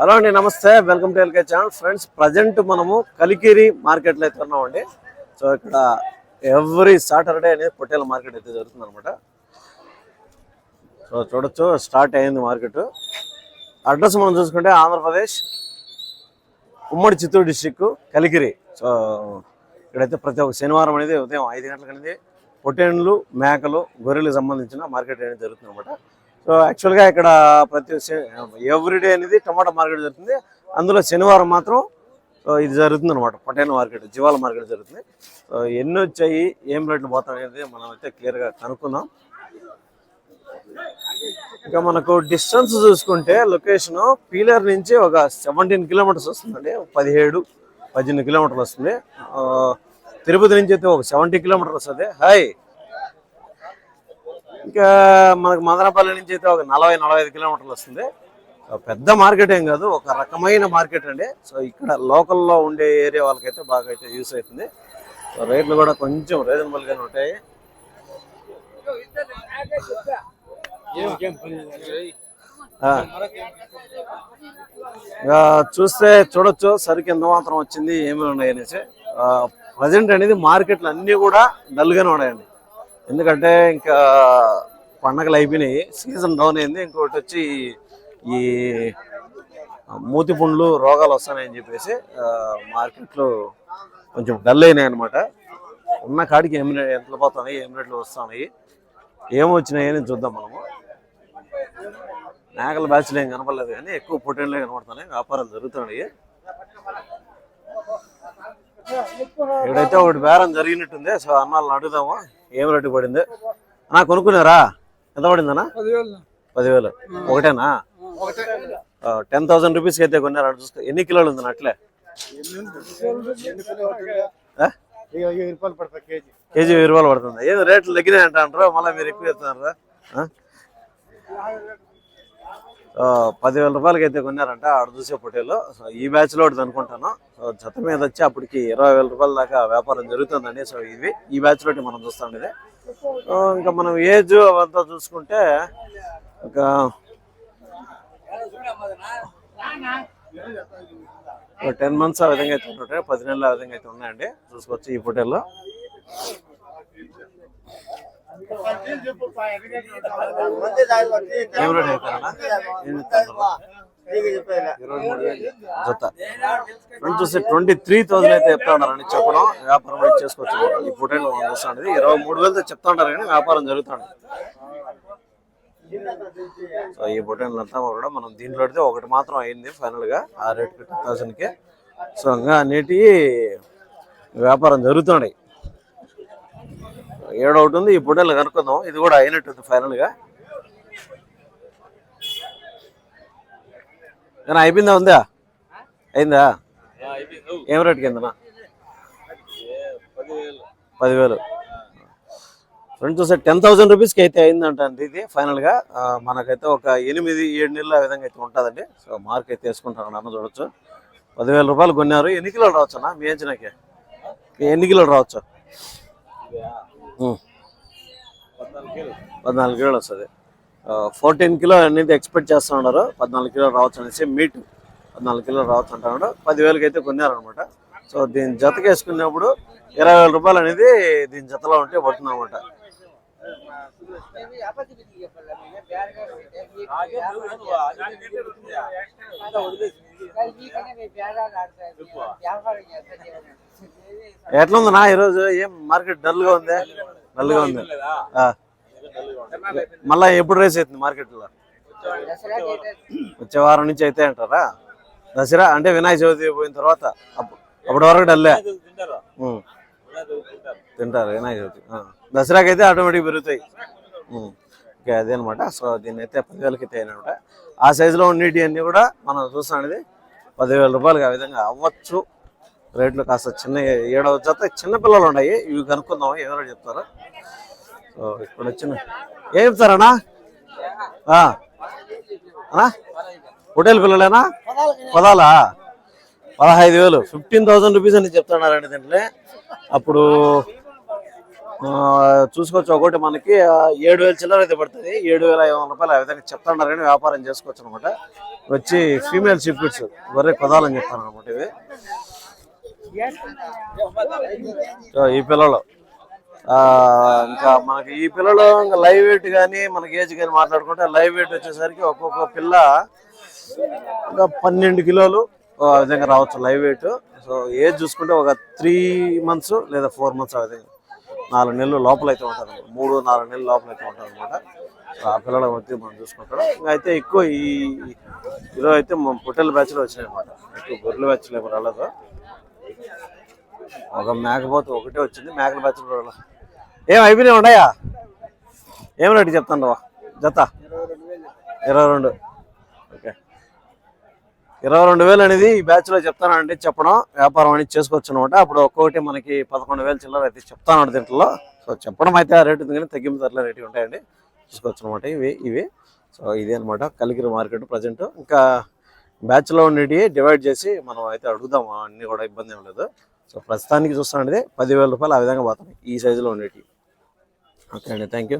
Hello అండి నమస్తే. Welcome to LK channel. Friends present మనము కలికిరి మార్కెట్లో అయితే ఉన్నామండి. సో ఇక్కడ ఎవ్రీ సాటర్డే అనేది పొట్టేల మార్కెట్ అయితే జరుగుతుంది అనమాట సో చూడొచ్చు స్టార్ట్ అయింది మార్కెట్. అడ్రస్ మనం చూసుకుంటే ఆంధ్రప్రదేశ్ ఉమ్మడి చిత్తూరు డిస్టిక్ కలికిరి. సో ఇక్కడైతే ప్రతి ఒక్క శనివారం అనేది ఉదయం ఐదు గంటలకు అనేది పొట్టేళ్ళు మేకలు గొర్రెలకు సంబంధించిన మార్కెట్ అనేది జరుగుతుంది అనమాట సో యాక్చువల్గా ఇక్కడ ప్రతి ఎవ్రీడే అనేది టమాటా మార్కెట్ జరుగుతుంది. అందులో శనివారం మాత్రం సో ఇది జరుగుతుంది అనమాట పొట్టేళ్ళ మార్కెట్ జీవాల మార్కెట్ జరుగుతుంది. సో ఎన్ని వచ్చాయి ఏం రేట్లు పోతాయి అనేది మనం అయితే క్లియర్గా కనుక్కుందాం. ఇంకా మనకు డిస్టెన్స్ చూసుకుంటే లొకేషన్ పీలర్ నుంచి ఒక సెవెంటీన్ కిలోమీటర్స్ వస్తుందండి. పదిహేడు పద్దెనిమిది కిలోమీటర్లు వస్తుంది. తిరుపతి నుంచి అయితే ఒక సెవెంటీ కిలోమీటర్ వస్తుంది. హాయ్ ఇంకా మనకు మదనపల్లి నుంచి అయితే ఒక నలభై నలభై ఐదు కిలోమీటర్లు వస్తుంది. పెద్ద మార్కెట్ ఏం కాదు ఒక రకమైన మార్కెట్ అండి. సో ఇక్కడ లోకల్లో ఉండే ఏరియా వాళ్ళకైతే బాగా అయితే యూస్ అవుతుంది. సో రేట్లు కూడా కొంచెం రీజనబుల్గానే ఉంటాయి. చూస్తే చూడొచ్చు సరుకు ఎంత మాత్రం వచ్చింది ఏమి ఉన్నాయి అనేసి. ప్రజెంట్ అనేది మార్కెట్లు అన్నీ కూడా డల్గానే ఉన్నాయండి. ఎందుకంటే ఇంకా పండగలు అయిపోయినాయి. సీజన్ డౌన్ అయింది. ఇంకోటి వచ్చి ఈ మూతి పుండ్లు రోగాలు వస్తాయని చెప్పేసి మార్కెట్లో మార్కెట్లు కొంచెం డల్ అయినాయి అనమాట ఉన్న కాడికి ఏం ఎంత పోతున్నాయి ఏం రేట్లు వస్తున్నాయి ఏమొచ్చినాయి అని చూద్దాం మనము. మేకల బ్యాచ్లు ఏం కనపడలేదు కానీ ఎక్కువ పొట్టేళ్ళే కనపడుతున్నాయి. వ్యాపారాలు జరుగుతున్నాయి. ఇక్కడైతే ఒకటి బేరం జరిగినట్టుంది. సో అన్నాళ్ళని అడుగుదాము? ఏం రేటు పడింది? అన్నా కొనుక్కున్నారా? ఎంత పడిందన్నా? పదివేలు. ఒకటేనా? టెన్ థౌసండ్ రూపీస్కి అయితే కొన్నారు? చూసుకో ఎన్ని కిలోలు ఉంది అట్లే? కేజీ వెయ్యి రూపాయలు పడుతుంది. ఏదో రేట్లు తగ్గినాయి అంటారు? మళ్ళీ మీరు ఎక్కువ చెప్తున్నారా? పదివేల రూపాయలకి అయితే కొన్నారంట ఆడ చూసే పోటీలో సో ఈ బ్యాచ్లో ఒకటి అనుకుంటాను. సో జత మీద వచ్చి అప్పటికి ఇరవై వేల రూపాయల దాకా వ్యాపారం జరుగుతుందండి. సో ఇది ఈ బ్యాచ్ లోటి మనం చూస్తాం ఇది. ఇంకా మనం ఏజ్ అవంతా చూసుకుంటే ఒక టెన్ మంత్స్ ఆ విధంగా అయితే ఉంటుంటాయి పది నెలలు ఆ విధంగా అయితే ఉన్నాయండి. చూసుకోవచ్చు ఈ పొట్టేల్లో జత ఫ్రెండ్ చూస్తే ట్వంటీ త్రీ థౌసండ్ అయితే చెప్తా ఉన్నారని చెప్పడం వ్యాపారం చేసుకోవచ్చు ఈ పొటేల్ మనం ఇరవై మూడు వేలతో చెప్తా ఉంటారు కానీ వ్యాపారం జరుగుతుంది సో ఈ పొటేల్ అంతా కూడా మనం దీంట్లో అయితే ఒకటి మాత్రం అయింది ఫైనల్గా ఆ రేట్ టూ థౌసండ్కి సో ఇంకా అన్నిటి వ్యాపారం జరుగుతున్నాయి. ఏడు ఒకటి ఉంది ఈ పొటేల్ కనుక్కుందాం. ఇది కూడా అయినట్టుంది ఫైనల్గా. కానీ అయిపోయిందా ఉందా? అయిందా? ఏం రేట్ కిందనా? పదివేలు. ఫ్రెండ్ చూస్తే టెన్ థౌసండ్ రూపీస్కి అయితే అయిందంట అండి ఇది ఫైనల్గా. మనకైతే ఒక ఎనిమిది ఏడు నెలల విధంగా అయితే ఉంటుందండి. సో మార్క్ అయితే వేసుకుంటాను అన్న చూడొచ్చు. పదివేల రూపాయలు కొన్నారు. ఎన్ని కిలోలు రావచ్చు అన్న మీ అంచనాకి? ఎన్ని కిలోలు రావచ్చు? పద్నాలుగు కిలోలు వస్తుంది. ఫోర్టీన్ కిలో అనేది ఎక్స్పెక్ట్ చేస్తూ ఉన్నారు పద్నాలుగు కిలో రావచ్చు అనేసి మీట్ పద్నాలుగు కిలో రావచ్చు అంటున్నాడు పదివేలకి అయితే కొన్నారనమాట సో దీని జతకేసుకున్నప్పుడు ఇరవై వేల రూపాయలు అనేది దీని జతలో ఉంటే పడుతుంది అనమాట ఎట్లుందన్నా ఈరోజు ఏం మార్కెట్ డల్గా ఉంది. డల్గా ఉంది. మళ్ళా ఎప్పుడు రేస్ అవుతుంది మార్కెట్లో? వచ్చే వారం. నుంచి అయితే అంటారా? దసరా అంటే వినాయక చవితి పోయిన తర్వాత అప్పు- అప్పటి వరకు డల్లే. తింటారు వినాయక చవితి. ఆ. దసరాకి అయితే ఆటోమేటిక్ పెరుగుతాయి. ఓకే అదే అనమాట సో దీన్ని అయితే పదివేలకి అయితే అనమాట ఆ సైజులో ఉండేటి అన్ని కూడా మనం చూస్తాం పదివేల రూపాయలకి ఆ విధంగా అవ్వచ్చు. రేట్లు కాస్త చిన్న ఏడవ జత. చిన్న పిల్లలు ఉన్నాయి. ఇవి కనుక్కుందాం ఎవరో చెప్తారు. సో ఇప్పుడు వచ్చిన ఏం చెప్తారన్నా? ఆ. హోటల్ పిల్లలేనా? పదాలా? పదహైదు వేలు. ఫిఫ్టీన్ థౌసండ్ రూపీస్ అని చెప్తున్నారండి దీంట్లో. అప్పుడు చూసుకోవచ్చు. ఒకటి మనకి ఏడు వేల చిల్లర అయితే పడుతుంది. ఏడు వేల ఐదు వందల రూపాయలు ఆ విధంగా చెప్తున్నారని వ్యాపారం చేసుకోవచ్చు అనమాట వచ్చి ఫీమేల్ షిప్పిట్స్ వరే కొదాలని చెప్తాను అనమాట ఇవి ఈ పిల్లలు. ఇంకా మనకి ఈ పిల్లలు ఇంకా లైవ్ వెయిట్ కానీ మనకి ఏజ్ కానీ మాట్లాడుకుంటే లైవ్ వెయిట్ వచ్చేసరికి ఒక్కొక్క పిల్ల ఇంకా పన్నెండు కిలోలు. ఆ విధంగా రావచ్చు లైవ్ వెయిట్. సో ఏజ్ చూసుకుంటే ఒక త్రీ మంత్స్ లేదా ఫోర్ మంత్స్ ఆ విధంగా. నాలుగు నెలలు లోపల అయితే ఉంటారు మూడు నాలుగు నెలల లోపల అయితే ఉంటారు అనమాట ఆ పిల్లల వచ్చి మనం చూసుకుంటాం. ఇంకా అయితే ఎక్కువ ఈ ఈరోజు అయితే మన పొట్టెల బ్యాచ్లో వచ్చినాయి అనమాట ఎక్కువ గొర్రెల బ్యాచ్లు ఎవరు రాలేదు. ఒక మేకపోతే ఒకటే వచ్చింది మేకల బ్యాచ్లు రాలేదు. ఏం అయిపోయినాయి ఉన్నాయా? ఏం రేటు చెప్తాను రా జత? ఇరవై రెండు ఇరవై రెండు వేలు అనేది ఈ బ్యాచ్లో చెప్పడం వ్యాపారం అనేది చేసుకోవచ్చు అనమాట అప్పుడు ఒక్కొక్కటి మనకి పదకొండు వేలు చిల్లర అయితే చెప్తాను దీంట్లో. సో చెప్పడం అయితే ఆ రేటు ఉంది కానీ తగ్గింపు ధరల రేటు ఉంటాయండి. చూసుకోవచ్చు అనమాట ఇవి ఇవి. సో ఇదే అనమాట కలిగిరి మార్కెట్ ప్రజెంట్ ఇంకా బ్యాచ్లో డివైడ్ చేసి మనం అయితే అడుగుదాం అన్ని కూడా ఇబ్బంది ఏం లేదు. సో ప్రస్తుతానికి చూస్తానండి పదివేల రూపాయలు ఆ విధంగా పోతాయి ఈ సైజులో ఉండేటివి ఓకే అండి థ్యాంక్ యూ